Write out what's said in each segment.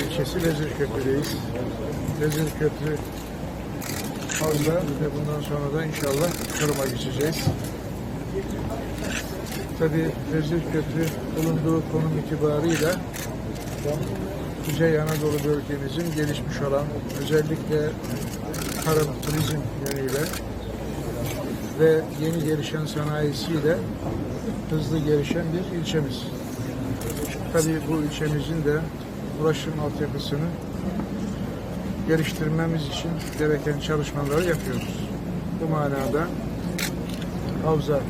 ilçesi Vezirköprü'deyiz. Vezirköprü fazla ve bundan sonra da inşallah Çorum'a geçeceğiz. Tabii Vezirköprü bulunduğu konum itibarıyla Kuzey Anadolu bölgemizin gelişmiş olan özellikle tarım, turizm yönüyle ve yeni gelişen sanayisiyle hızlı gelişen bir ilçemiz. Tabii bu ilçemizin de ulaşım altyapısını geliştirmemiz için gereken çalışmaları yapıyoruz. Bu manada Havza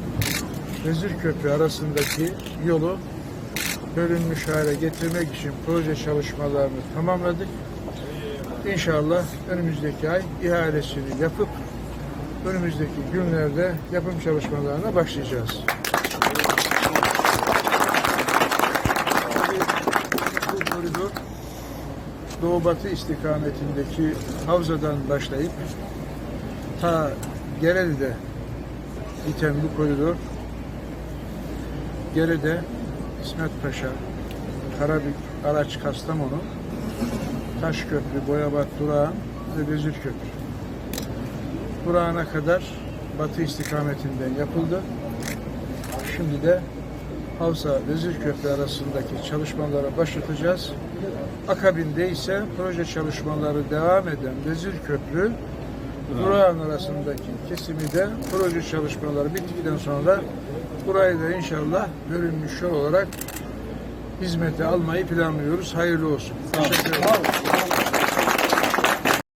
Vezirköprü arasındaki yolu bölünmüş hale getirmek için proje çalışmalarını tamamladık. İnşallah önümüzdeki ay ihalesini yapıp önümüzdeki günlerde yapım çalışmalarına başlayacağız. Bu koridor Doğu Batı istikametindeki havzadan başlayıp ta Gereli'de biten bu koridor Geride İsmet Paşa, Karabük, Araç, Kastamonu, Taşköprü, Boyabat, Durağan ve Vezirköprü. Durağan'a kadar batı istikametinden yapıldı. Şimdi de Havza Vezirköprü arasındaki çalışmalara başlatacağız. Akabinde ise proje çalışmaları devam eden Vezirköprü Durağan arasındaki kesimi de proje çalışmaları bittikten sonra burayı da inşallah bölünmüş yol olarak hizmete almayı planlıyoruz. Hayırlı olsun. Teşekkür ederim.